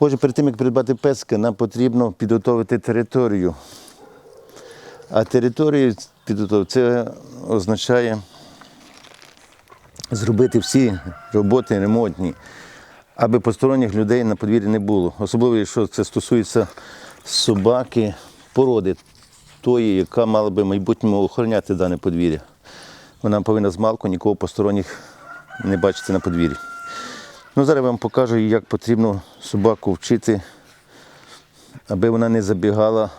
Отже, перед тим, як придбати песика, нам потрібно підготовити територію. А територію підготовити це означає зробити всі роботи ремонтні, аби посторонніх людей на подвір'ї не було. Особливо, якщо це стосується собаки, породи тої, яка мала би в майбутньому охороняти дане подвір'я. Вона повинна з малку нікого посторонніх не бачити на подвір'ї. Ну, зараз вам покажу, як потрібно собаку вчити, аби вона не забігала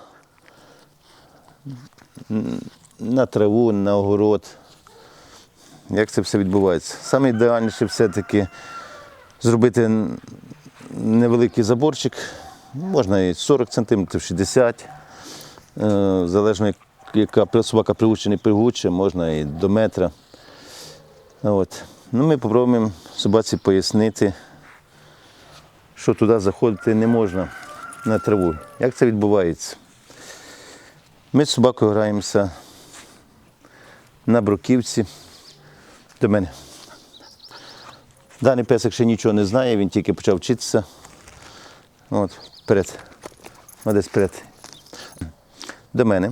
на траву, на огород. Як це все відбувається? Саме ідеальніше все-таки зробити невеликий заборчик, можна і 40 см, 60 е, залежно яка собака приучена і пригуча, можна і до метра. От. Ну, ми спробуємо собаці пояснити, що туди заходити не можна на траву. Як це відбувається? Ми з собакою граємося на бруківці до мене. Даний песик ще нічого не знає, він тільки почав вчитися. От, вперед. Молодець вперед. До мене.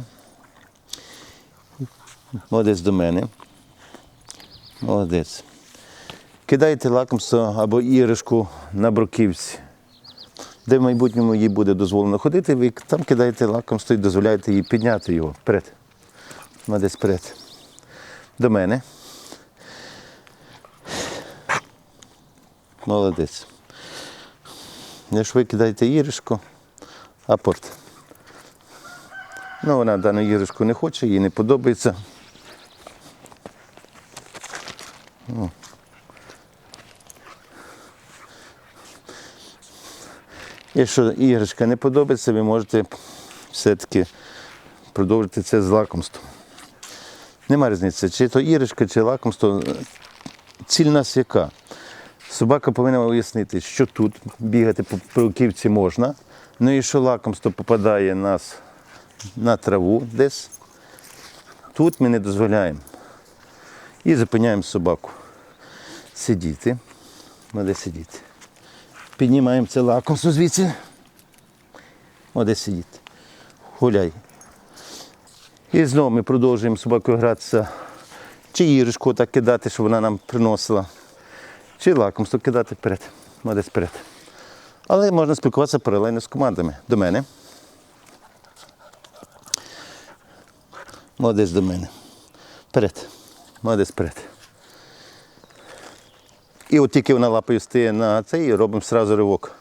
Молодець до мене. Молодець. Кидайте лакомство або іграшку на бруківці. Де в майбутньому їй буде дозволено ходити, ви там кидаєте лакомство і дозволяєте їй підняти його. Вперед. Молодець вперед. До мене. Молодець. Якщо ви кидаєте іграшку, апорт. Ну, вона дану іграшку не хоче, їй не подобається. Ну. Якщо іграшка не подобається, ви можете все-таки продовжити це з лакомством. Нема різниці, чи то іграшка, чи лакомство. Ціль нас яка? Собака повинна уяснити, що тут бігати по бруківці можна. Ну і що лакомство попадає нас на траву десь. Тут ми не дозволяємо. І зупиняємо собаку. Сидіти. Де сидіти. Піднімаємо це лакомство звідси. Оде сидіти. Гуляй. І знову ми продовжуємо собакою гратися. Чи іграшку так кидати, щоб вона нам приносила. Чи лакомство кидати вперед. Молодець вперед. Але можна спілкуватися паралельно з командами. До мене. Молодець до мене. Вперед. Молодець вперед. І от тільки вона лапою стає на цей, і робимо одразу ривок.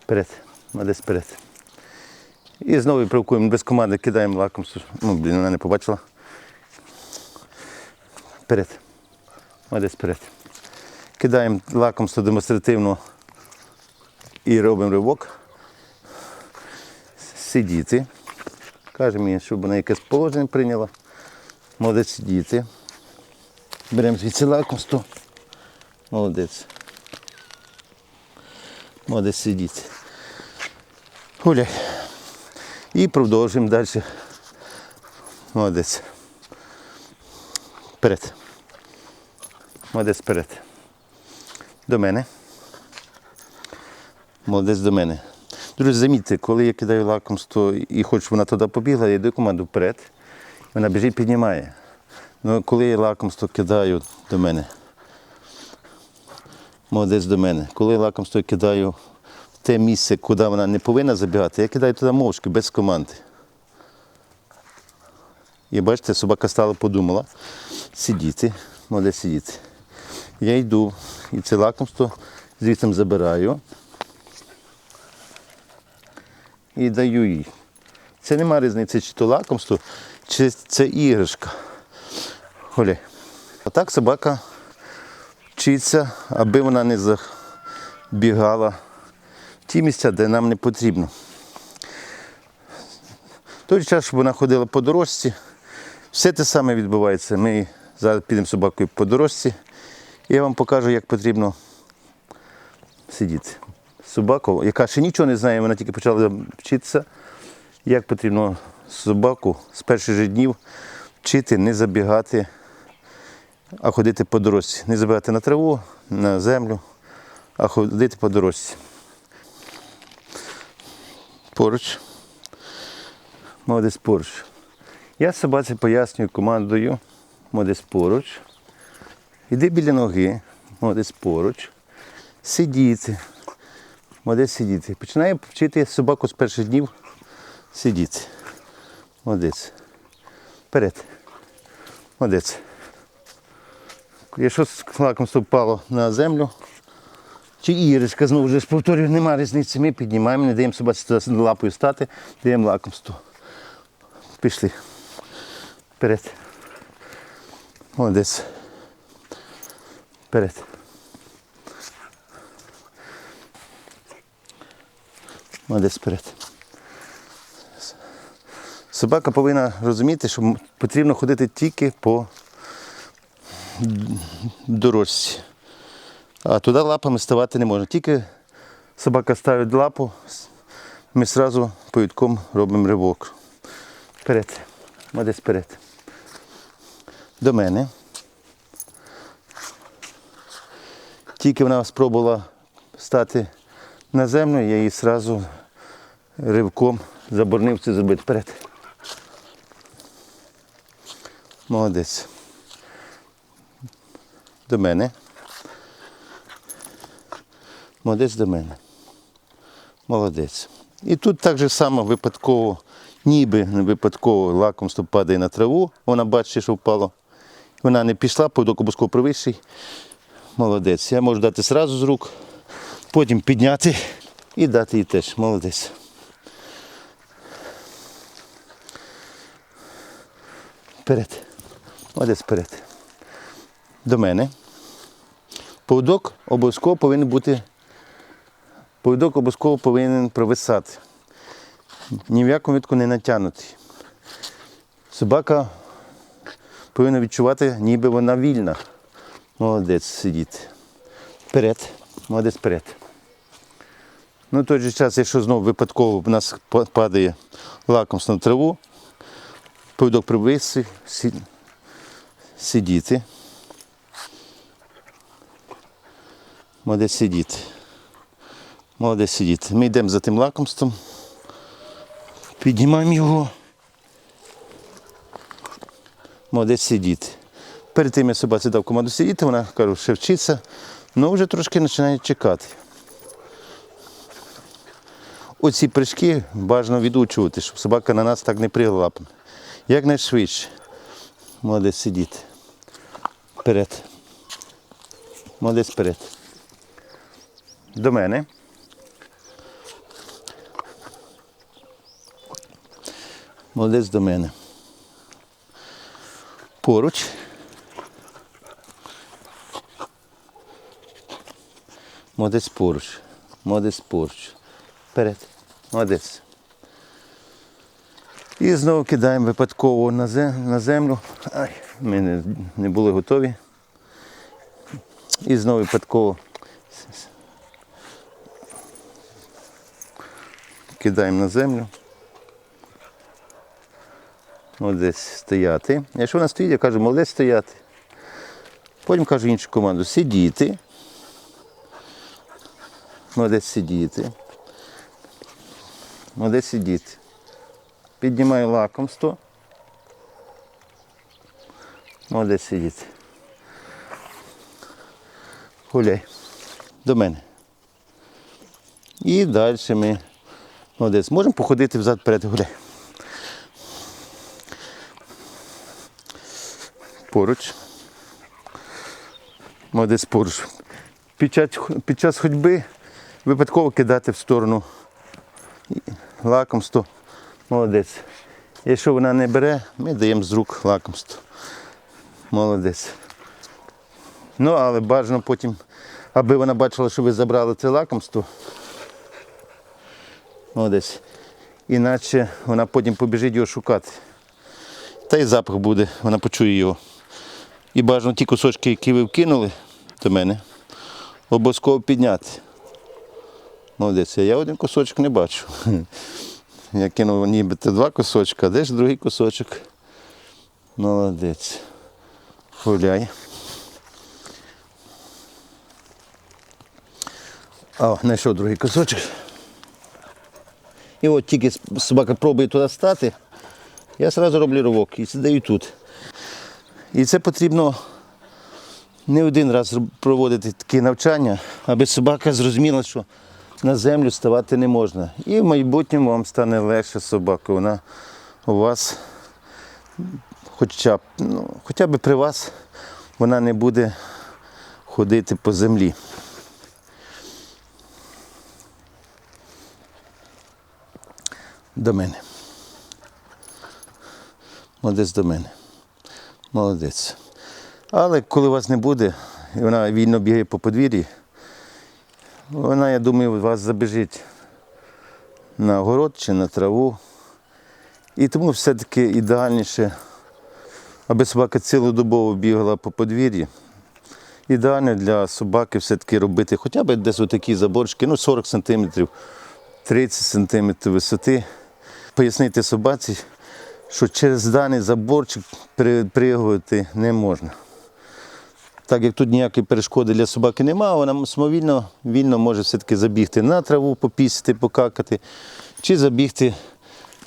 Вперед. Молодець вперед. І знову провокуємо без команди, кидаємо лакомство. Ну, блін, вона не побачила. Вперед. Молодець вперед. Кидаємо лакомство демонстративно і робимо ривок. Сидіти. Каже мені, щоб вона якесь положення прийняла. Молодець сидіти. Беремо звідси лакомство. Молодець. Молодець сидіти. Гуляй. І продовжуємо далі. Молодець. Вперед. Молодець вперед. До мене. Молодець до мене. Друзі, замітьте, коли я кидаю лакомство і хочу, вона туди побігла, я йду команду вперед. Вона біжить, піднімає. Ну, коли я лакомство кидаю до мене. Молодець до мене. Коли лакомство кидаю в те місце, куди вона не повинна забігати, я кидаю туди мовчки, без команди. І бачите, собака стала, подумала. Сидіти, молодець сидіти. Я йду і це лакомство звідси забираю і даю їй. Це нема різниці, чи то лакомство, чи це іграшка. Гуляй. Отак собака вчиться, аби вона не забігала в ті місця, де нам не потрібно. Той час, щоб вона ходила по дорожці, все те саме відбувається. Ми зараз підемо собакою по дорожці, і я вам покажу, як потрібно сидіти. Собаку, яка ще нічого не знає, вона тільки почала вчитися, як потрібно собаку з перших же днів вчити, не забігати а ходити по дорозі. Не забирати на траву, на землю, а ходити по дорозі. Поруч. Молодець поруч. Я собаці пояснюю командою. Молодець поруч. Іди біля ноги. Молодець поруч. Сидіти. Молодець сидіти. Починаю вчити собаку з перших днів сидіти. Молодець. Вперед. Молодець. Якщо лакомство впало на землю, чи іришка, знову ж повторюю, немає різниці. Ми піднімаємо, не даємо собаці лапою стати, даємо лакомство. Пішли. Вперед. Молодець. Вперед. Молодець вперед. Собака повинна розуміти, що потрібно ходити тільки по дорожці. А туди лапами ставати не можна. Тільки собака ставить лапу, ми одразу повідком робимо ривок. Вперед. Молодець вперед. До мене. Тільки вона спробувала стати на землю, я її одразу ривком заборонив це зробити. Вперед. Молодець. До мене. Молодець до мене. Молодець. І тут так же само випадково, ніби не випадково лакомство падає на траву, вона бачить, що впало. Вона не пішла, поводок обов'язково. Молодець. Я можу дати зразу з рук, потім підняти і дати їй теж. Молодець. Вперед. Молодець вперед. До мене. Поводок обов'язково повинен бути. Повідок обов'язково повинен провисати. Ні в якому випадку не натягнутий. Собака повинна відчувати, ніби вона вільна. Молодець сидіти. Вперед. Молодець вперед. Ну, в той же час, якщо знову випадково в нас падає лакомство на траву, повідок привисив, сидіти. Молодець сидіти. Молодець сидіти. Ми йдемо за тим лакомством. Піднімаємо його. Молодець сидіти. Перед тим я собаці дав команду сидіти, вона кажу, ще вчиться, але вже трошки починає чекати. Оці прыжки бажано відучувати, щоб собака на нас так не пригла лапами. Якнайшвидше. Молодець сидіти. Вперед. Молодець вперед. До мене. Молодець до мене. Поруч. Молодець поруч. Молодець поруч. Вперед. Молодець. І знову кидаємо випадково на землю. Ай, ми не, не були готові. І знову випадково кидаємо на землю. Молодець стояти. Якщо вона стоїть, я кажу, молодець стояти. Потім кажу іншу команду сидіти. Молодець сидіти. Молодець сидіти. Піднімаю лакомство. Молодець сидіти. Гуляй. До мене. І далі ми. Молодець. Можемо походити взад вперед гуляй. Поруч. Молодець поруч. Під час, під час ходьби випадково кидати в сторону лакомство. Молодець. Якщо вона не бере, ми даємо з рук лакомство. Молодець. Ну, але бажано потім, аби вона бачила, що ви забрали це лакомство. Молодець. Іначе вона потім побіжить його шукати. Та й запах буде, вона почує його. І бажано ті кусочки, які ви вкинули до мене, обов'язково підняти. Молодець, я один кусочок не бачу. Я кинув нібито два кусочка, а де ж другий кусочок? Молодець. Гуляй. О, знайшов другий кусочок. І от тільки собака пробує туди стати, я одразу роблю ривок і сідаю тут. І це потрібно не один раз проводити такі навчання, аби собака зрозуміла, що на землю ставати не можна. І в майбутньому вам стане легше собака. Вона у вас, хоча б, ну, хоча б при вас, вона не буде ходити по землі. До мене. Молодець до мене. Молодець. Але коли вас не буде, і вона вільно бігає по подвір'ї, вона, я думаю, вас забіжить на город чи на траву. І тому все-таки ідеальніше, аби собака цілодобово бігала по подвір'ї. Ідеально для собаки все-таки робити хоча б десь отакі заборчики, ну 40 см, 30 см висоти. Пояснити собаці, що через даний заборчик перепригувати не можна. Так як тут ніякої перешкоди для собаки немає, вона самовільно вільно може все-таки забігти на траву, попісити, покакати, чи забігти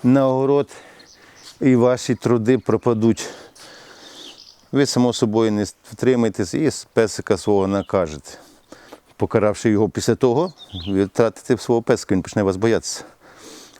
на огород, і ваші труди пропадуть. Ви само собою не втримаєтесь і песика свого накажете. Покаравши його після того, ви втратите свого песика, він почне вас боятися.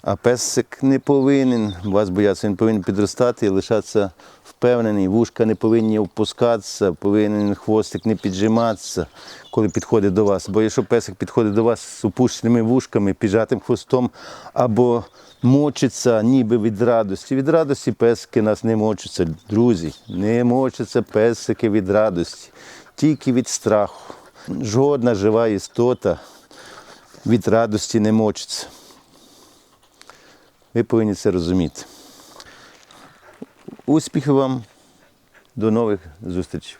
А песик не повинен вас боятися, він повинен підростати і лишатися впевнений. Вушка не повинні опускатися, повинен хвостик не піджиматися, коли підходить до вас. Бо якщо песик підходить до вас з опущеними вушками, піджатим хвостом або мочиться ніби від радості. Від радості песики нас не мочаться. Друзі, не мочаться песики від радості, тільки від страху. Жодна жива істота від радості не мочиться. Ви повинні це розуміти. Успіхів вам, до нових зустрічей.